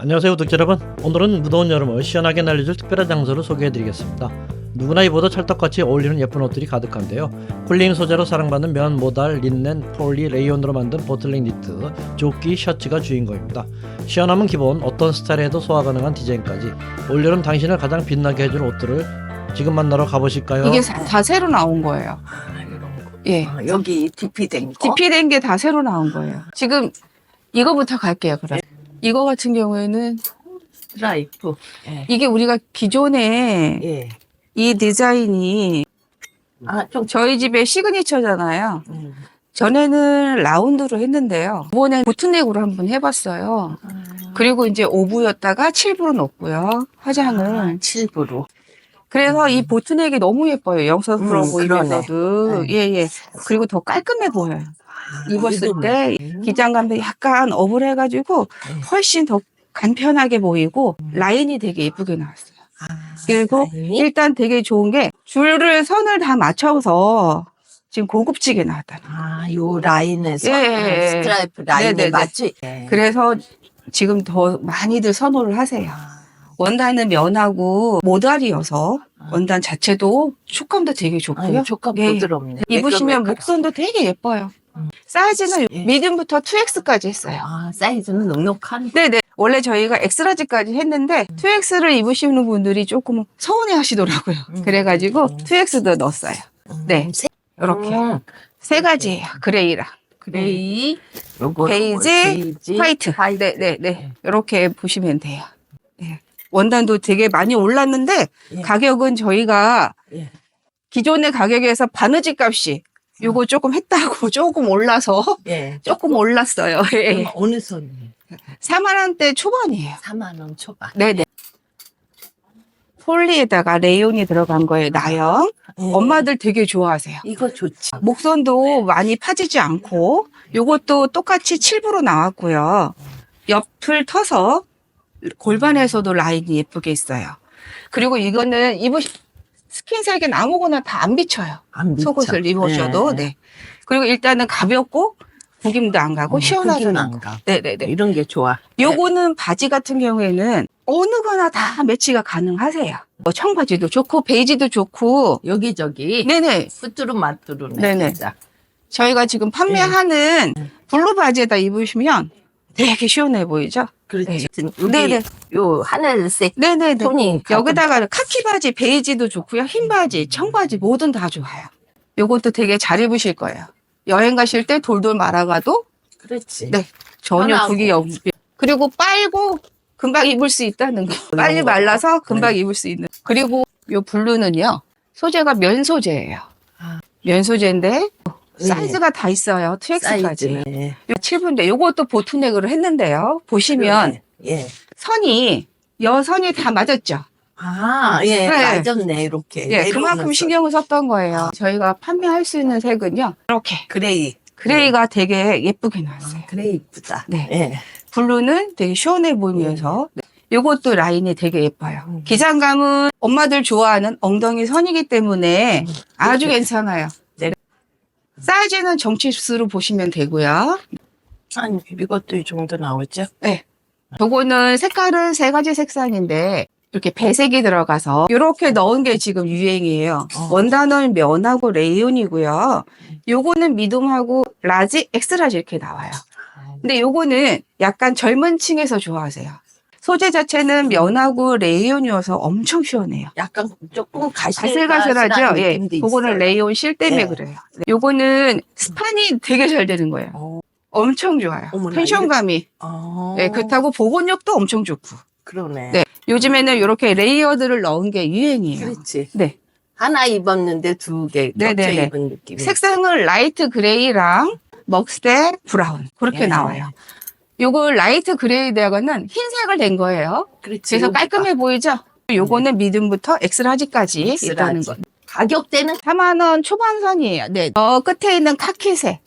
안녕하세요 구독자 여러분 오늘은 무더운 여름을 시원하게 날려줄 특별한 장소를 소개해드리겠습니다 누구나 입어도 찰떡같이 어울리는 예쁜 옷들이 가득한데요 쿨링 소재로 사랑받는 면, 모달, 린넨, 폴리, 레이온으로 만든 보틀링 니트, 조끼, 셔츠가 주인공입니다 시원함은 기본 어떤 스타일에도 소화 가능한 디자인까지 올여름 당신을 가장 빛나게 해줄 옷들을 지금 만나러 가보실까요? 이게 사- 다 새로 나온 거예요. 아, 이런 거. 예. 아, 여기 DP된 거. DP된 게 다 새로 나온 거예요. 지금 이거부터 갈게요, 그럼. 이거 같은 경우에는 라이프. 예. 이게 우리가 기존에 예. 이 디자인이 아, 좀. 저희 집의 시그니처잖아요. 음. 전에는 라운드로 했는데요. 이번에 보트넥으로 한번 해봤어요. 그리고 이제 5부였다가 7부로 넣었고요. 화장을. 아, 칠부로. 그래서 이 보트넥이 너무 예뻐요. 영서스러워 음, 보이면서도. 그러네. 예, 예. 그리고 더 깔끔해 보여요. 입었을 때 음. 기장감도 약간 어불해가지고 네. 훨씬 더 간편하게 보이고 라인이 되게 예쁘게 나왔어요. 아, 그리고? 일단 되게 좋은 게 줄을 선을 다 맞춰서 지금 고급지게 나왔다는. 거예요. 아, 요 라인에서 예, 예, 예. 스트라이프 라인에 네네네. 맞지? 예. 그래서 지금 더 많이들 선호를 하세요. 아, 원단은 면하고 모달이어서 아. 원단 자체도 촉감도 되게 좋고요. 아, 촉감 예, 예. 부드럽네. 입으시면. 목선도 되게 예뻐요. 음. 사이즈는 예. 미디움부터 2X까지 했어요. 아, 사이즈는 넉넉한. 네네. 원래 저희가 엑스라지까지 했는데 2X를 입으시는 분들이 조금 서운해 하시더라고요. 음. 그래가지고 음. 2X도 넣었어요. 네. 세- 이렇게. 음, 세 가지예요. 그레이랑. 그레이, 요거 베이지, 화이트. 화이트. 네네 네. 이렇게 보시면 돼요. 네. 원단도 되게 많이 올랐는데 예. 가격은 저희가 예. 기존의 가격에서 바느질 값이 요거 조금 했다고 조금 올라서 예. 조금 올랐어요. 예. 그럼 어느 선이? 4만 원대 초반이에요. 4만 원 초반. 네네. 폴리에다가 레이온이 들어간 거예요. 나영. 예. 엄마들 되게 좋아하세요. 이거 좋지. 목선도 많이 파지지 않고 요것도 똑같이 7부로 나왔고요. 옆을 터서 골반에서도 라인이 예쁘게 있어요. 그리고 이거는 입으 스킨색은 아무거나 다 안 비쳐요. 안 미쳐. 속옷을 입으셔도 네. 네. 그리고 일단은 가볍고 구김도 안 가고 어, 구김 가. 네네네. 이런 게 좋아. 요거는 바지 같은 경우에는 어느 거나 다 매치가 가능하세요. 뭐 청바지도 좋고 베이지도 좋고 여기저기 네네 뿌뚜루 마뚜루네. 네네. 진짜. 저희가 지금 판매하는 블루 바지에다 입으시면 되게 시원해 보이죠? 그렇지. 여기 네네. 요 하늘색 네네네. 톤이 여기다가 카키 바지, 베이지도 좋고요. 흰 바지, 청바지 뭐든 다 좋아요. 요것도 되게 잘 입으실 거예요. 여행 가실 때 돌돌 말아가도 그렇지. 네. 전혀 편하고. 국이 없 그리고 빨고 금방 입을 수 있다는 거. 빨리 거. 말라서 금방 네. 입을 수 있는. 그리고 요 블루는요. 소재가 면 소재예요. 아. 면 소재인데 네. 사이즈가 다 있어요. 2X까지. 사이즈네. 요 7분인데 요것도 보트넥으로 했는데요. 보시면 예. 선이 여선이 다 맞았죠. 아, 예. 네. 맞았네. 이렇게. 예, 그만큼 내려오면서. 신경을 썼던 거예요. 저희가 판매할 수 있는 색은요. 이렇게 그레이. 그레이가 되게 예쁘게 나왔어요. 아, 그레이 이쁘다. 네. 예. 블루는 되게 시원해 보이면서 네. 요것도 라인이 되게 예뻐요. 음. 기장감은 엄마들 좋아하는 엉덩이 선이기 때문에 아주 그렇죠. 괜찮아요. 네. 사이즈는 정치수로 보시면 되고요. 한 이것도 이 정도 나오죠? 요거는 색깔은 세 가지 색상인데 이렇게 배색이 들어가서 이렇게 넣은 게 지금 유행이에요. 어. 원단은 면하고 레이온이고요. 요거는 미둠하고 라지, 엑스라지 이렇게 나와요. 근데 요거는 약간 젊은 층에서 좋아하세요. 소재 자체는 면하고 레이온이어서 엄청 시원해요. 약간 조금 가슬가슬하죠? 예. 그거는 레이온 실 때문에 예. 그래요. 네. 요거는 스판이 되게 잘 되는 거예요. 어, 엄청 좋아요. 어머나, 텐션감이. 어. 네, 그렇다고 보건력도 엄청 좋고. 그러네. 네. 요즘에는 이렇게 레이어드를 넣은 게 유행이에요. 그렇지. 네. 하나 입었는데 두개 겹쳐 네네네. 입은 느낌. 색상은 라이트 그레이랑 먹스테 브라운. 그렇게 예. 나와요. 요거 라이트 그레이대하고는 흰색을 낸 거예요. 그렇지. 그래서 여기가. 깔끔해 보이죠? 요거는 미듬부터 엑스라지까지 엑스라지. 있다는 거. 가격대는 4만 원 초반선이에요. 네. 저 끝에 있는 카키색.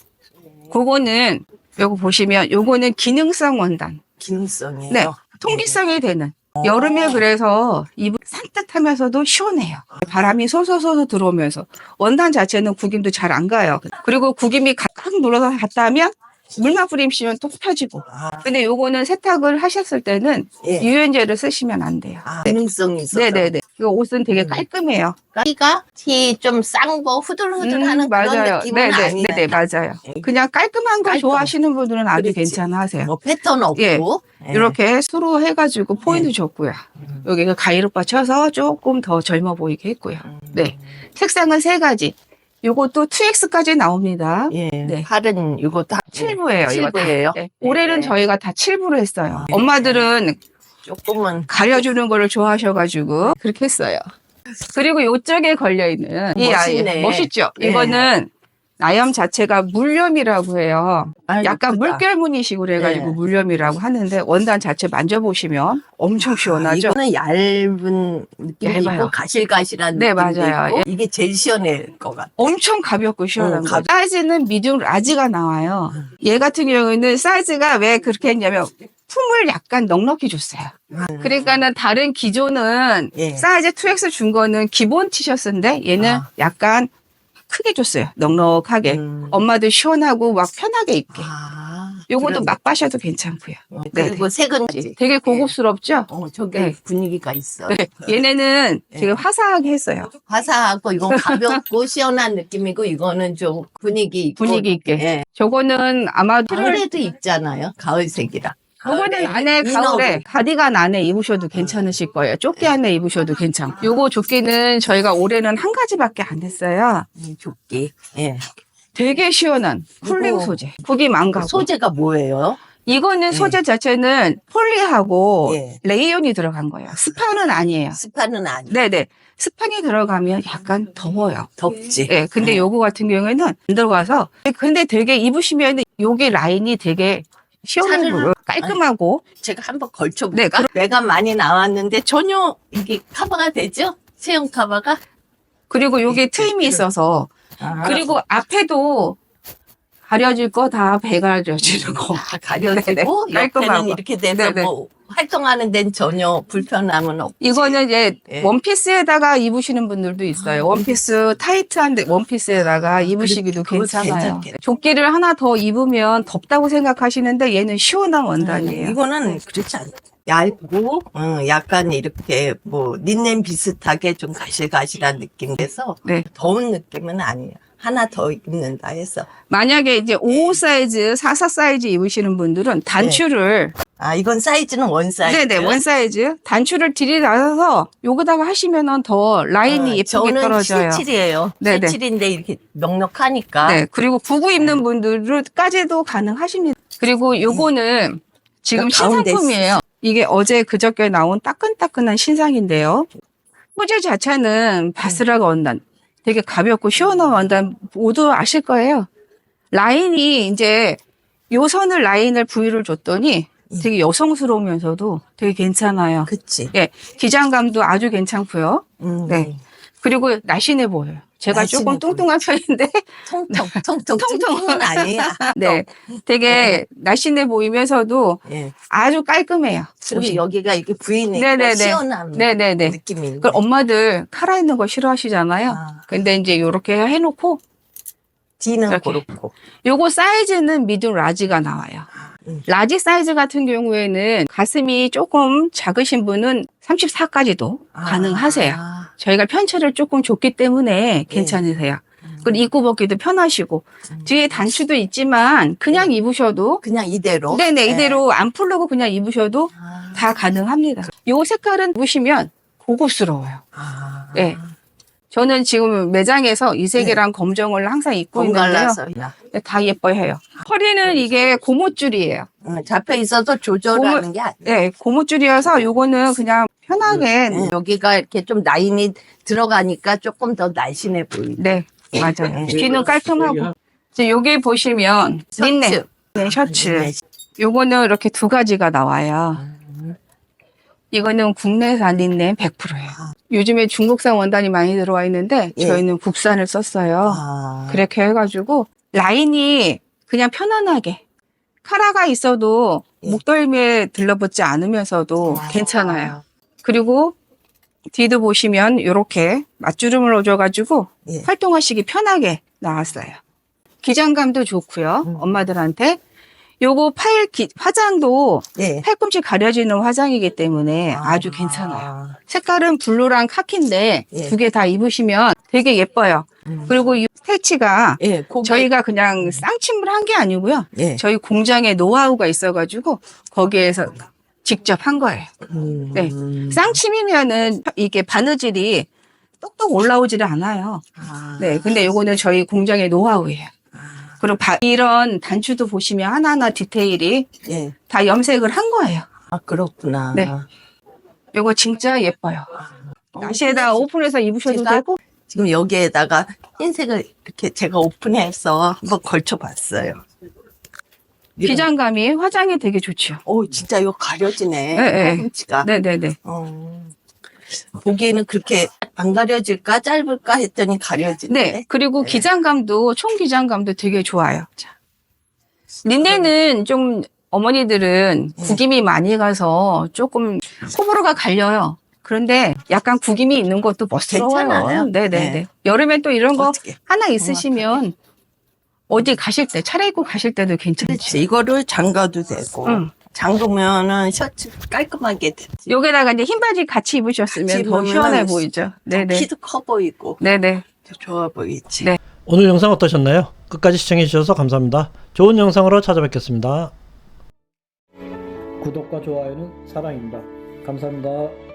그거는 요거 보시면 요거는 기능성 원단. 기능성이에요. 네. 통기성이 되는. 여름에 그래서 입을 산뜻하면서도 시원해요. 바람이 소소소소 들어오면서 원단 자체는 구김도 잘 안 가요. 그리고 구김이 칵칵 눌러서 갔다 하면 물만 뿌리시면 또 펴지고. 아, 근데 요거는 세탁을 하셨을 때는 예. 유연제를 쓰시면 안 돼요. 아, 기능성이 있어서. 네네네. 이 옷은 되게 음. 깔끔해요. 티가 티좀싼 거 후들후들하는 음, 그런 맞아요. 느낌은 네네, 아니네. 네네, 맞아요. 예. 그냥 깔끔한 거 깔끔. 좋아하시는 분들은 아주 그렇지. 괜찮아 하세요. 뭐 패턴 없고 예. 예. 이렇게 수로 해가지고 포인트 줬고요. 음. 여기가 가이로빠 쳐서 조금 더 젊어 보이게 했고요. 음. 네. 색상은 세 가지. 요것도 2X까지 나옵니다. 예. 네. 팔은 이것도 7부예요. 이거 다. 7부예요. 네. 올해는 네. 저희가 다 7부로 했어요. 네. 엄마들은 조금은 가려주는 거를 좋아하셔가지고 그렇게 했어요. 그리고 이쪽에 걸려있는 이 아이 멋있네. 멋있죠? 네. 이거는 나염 자체가 물염이라고 해요. 아, 약간. 물결무늬식으로 해가지고 네. 물염이라고 하는데 원단 자체 만져보시면 엄청 시원하죠? 이거는 얇은 느낌이 얇아요. 있고 가실가실한 네, 느낌도 맞아요. 있고 예. 이게 제일 시원할 것 같아. 엄청 가볍고 시원한 어, 거. 가벼- 사이즈는 미디움 라지가 나와요. 얘 같은 경우에는 사이즈가 왜 그렇게 했냐면 품을 약간 넉넉히 줬어요. 그러니까는 다른 기존은 예. 사이즈 2X 준 거는 기본 티셔츠인데 얘는 아. 약간 크게 줬어요. 넉넉하게. 음. 엄마들 시원하고 막 편하게 입게. 아, 요것도 그런- 막 빠셔도 괜찮고요. 어, 네, 그리고 색은 되게 고급스럽죠? 어, 저게 네. 분위기가 있어. 네. 얘네는 예. 되게 화사하게 했어요. 화사하고 이건 가볍고 시원한 느낌이고 이거는 좀 분위기 있고 분위기 있게. 예. 저거는 아마 7월 가을에도 입잖아요. 가을색이라. 요거는 안에 이너브. 가을에 가디건 안에 입으셔도 괜찮으실 거예요. 조끼 안에 입으셔도 괜찮고. 요거 조끼는 저희가 올해는 한 가지밖에 안 됐어요. 이 조끼. 예. 되게 시원한 쿨링 소재. 안 가고. 소재가 뭐예요? 이거는 예. 소재 자체는 폴리하고 예. 레이온이 들어간 거예요. 스판은 아니에요. 스파는 아니. 네네. 스판이 들어가면 약간 더워요. 덥지. 예, 근데 예. 요거 같은 경우에는 안 들어가서 근데 되게 입으시면 요게 라인이 되게 보여. 깔끔하고 제가 한번 걸쳐볼까? 네, 그럼- 내가 많이 나왔는데 전혀 이게 커버가 되죠? 체형 커버가? 그리고 요게 트임이 있어서 아, 그리고 앞에도 가려질 거 다 배가려지는 거. 다 가려지고 네네. 옆에는 깔끔하고. 이렇게 돼서 네 네. 뭐 활동하는 데는 전혀 불편함은 없. 이거는 이제 예. 원피스에다가 입으시는 분들도 있어요. 원피스 타이트한 데 원피스에다가 입으시기도 그거 괜찮아요. 괜찮겠다. 조끼를 하나 더 입으면 덥다고 생각하시는데 얘는 시원한 원단이에요. 이거는 그렇지 않아. 얇고, 음, 약간 이렇게 뭐 린넨 비슷하게 좀 가실가실한 느낌에서 네. 더운 느낌은 아니에요. 하나 더 입는다 해서. 만약에 이제 55 사이즈, 44 사이즈 입으시는 분들은 단추를 아, 이건 사이즈는 원 사이즈. 네네 원 사이즈 단추를 들이놔서 요거다가 하시면은 더 라인이 예쁘게 어, 저는 떨어져요. 77이에요. 네네. 77인데 이렇게 넉넉하니까. 네 그리고 구구 입는 분들까지도 가능하십니다. 그리고 요거는 지금 그러니까 가운데 신상품이에요. 이게 어제 그저께 나온 따끈따끈한 신상인데요. 소재 자체는 바스락 원단, 되게 가볍고 시원한 원단 모두 아실 거예요. 라인이 이제 요 선을 라인을 부위를 줬더니 되게 여성스러우면서도 되게 괜찮아요. 그치. 예, 기장감도 아주 괜찮고요. 음. 네. 그리고 날씬해 보여요. 제가 조금 뚱뚱한 편인데, 통통, 통통, 통통. 통통은 아니야. 네, 되게 날씬해 보이면서도 예. 아주 깔끔해요. 그리고 옷이. 여기가 이렇게 네네네. 시원한 네네네. 느낌이. 그 엄마들 칼아 있는 거 싫어하시잖아요. 아. 근데 이제 요렇게 해놓고 이렇게. 그렇고. 요거 사이즈는 미디움 라지가 나와요. 음. 라지 사이즈 같은 경우에는 가슴이 조금 작으신 분은 34까지도 가능하세요. 아. 저희가 편차를 조금 줬기 때문에 괜찮으세요. 그리고 입고 벗기도 편하시고 음. 뒤에 단추도 있지만 그냥 입으셔도 그냥 이대로. 네네 네. 이대로 안 풀르고 그냥 입으셔도 아. 다 가능합니다. 요 색깔은 입으시면 고급스러워요. 아. 네. 저는 지금 매장에서 이 색이랑 검정을 항상 입고 있는데요. 번갈라서. 네, 다 예뻐해요. 허리는 이게 고무줄이에요. 음, 잡혀 있어서 조절하는 게 아니야. 네, 고무줄이어서 요거는 그냥 편하게 음, 여기가 이렇게 좀 라인이 들어가니까 조금 더 날씬해 보이네. 네 맞아요. 네. 뒤는 깔끔하고 이제 여기 보시면 린넨 네, 셔츠. 네. 요거는 이렇게 두 가지가 나와요. 이거는 국내산 린넨 100%예요. 아. 요즘에 중국산 원단이 많이 들어와 있는데 예. 저희는 국산을 썼어요. 아. 그렇게 해가지고 라인이 그냥 편안하게 카라가 있어도 예. 목덜미에 들러붙지 않으면서도 아. 괜찮아요. 그리고 뒤도 보시면 이렇게 맞주름을 넣어줘가지고 예. 활동하시기 편하게 나왔어요. 기장감도 좋고요. 음. 엄마들한테 요거 팔 기- 화장도 예. 팔꿈치 가려지는 화장이기 때문에 아 주 괜찮아요. 색깔은 블루랑 카키인데 예. 두개 다 입으시면 되게 예뻐요. 음. 그리고 이 스태치가 예, 고개, 저희가 그냥 쌍침을 한 게 아니고요. 예. 저희 공장에 노하우가 있어가지고 거기에서 직접 한 거예요. 음. 네. 쌍침이면은 이게 바느질이 똑똑 올라오지를 않아요. 아. 네, 근데 요거는 저희 공장의 노하우예요. 그리고 바- 이런 단추도 보시면 하나하나 디테일이 예. 다 염색을 한 거예요. 아, 그렇구나. 네. 요거 진짜 예뻐요. 나시에다 오픈해서 입으셔도 제가 되고 지금 여기에다가 흰색을 이렇게 제가 오픈해서 한번 걸쳐봤어요. 기장감이 화장이 되게 좋죠. 오, 진짜 이거 가려지네. 네, 네. 팔꿈치가. 네네네. 어. 보기에는 그렇게 안 가려질까 짧을까 했더니 가려지네. 네. 그리고 네. 기장감도 총 기장감도 되게 좋아요. 자. 린넨은 좀 어머니들은 네. 구김이 많이 가서 조금 호불호가 갈려요. 그런데 약간 구김이 있는 것도 멋스러워요. 괜찮아요. 네네네. 네. 여름엔 또 이런 거 어떻게? 하나 있으시면 어디 가실 때 차려입고 가실 때도 괜찮죠. 그렇지. 이거를 잠가도 되고. 응. 잠그면은 셔츠 깔끔하게 되지. 여기다가 이제 흰 바지 같이 입으셨으면 같이 더 입으면 시원해 보이죠. 네네. 키도 커 보이고 네네. 좋아 보이지. 네. 오늘 영상 어떠셨나요? 끝까지 시청해 주셔서 감사합니다. 좋은 영상으로 찾아뵙겠습니다. 구독과 좋아요는 사랑입니다. 감사합니다.